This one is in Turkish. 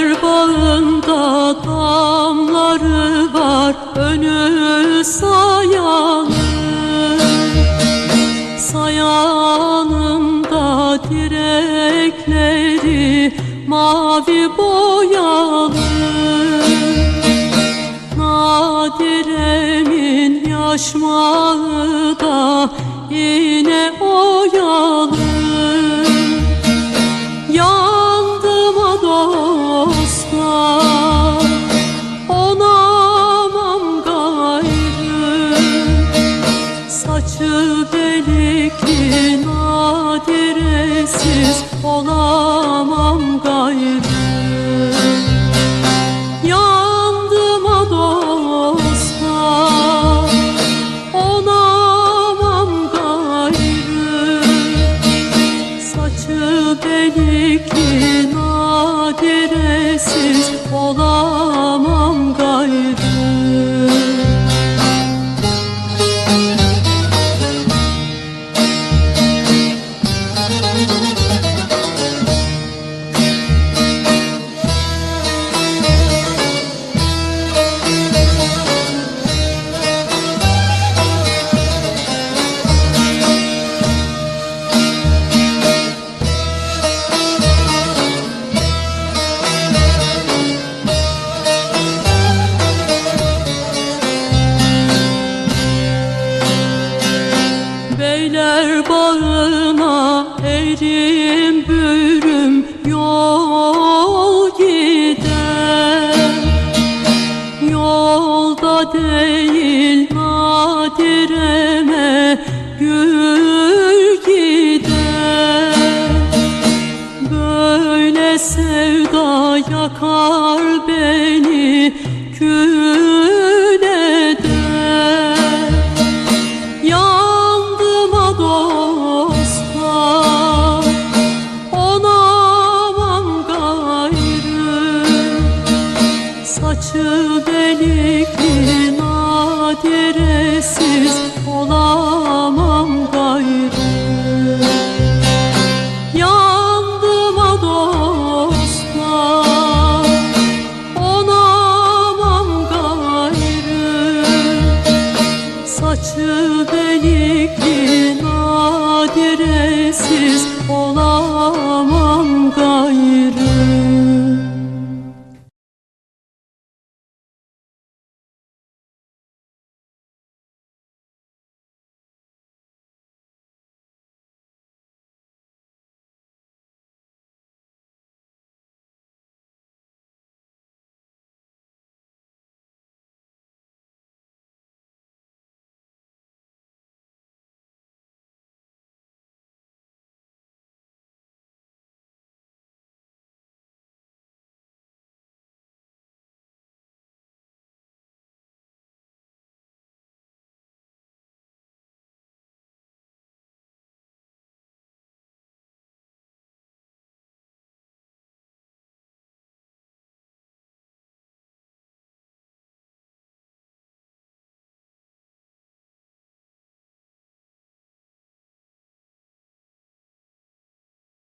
Beyler bağında damları var önü sayalı Sayanın da direkleri mavi boyalı. Nadiremin yaşmağı da yine oyalı. Yandım nadiresiz Olamam gayrı bağına erim bürüm yol gider. Yolda değil nadireme gül gider. Böyle sevda yakar beni kül to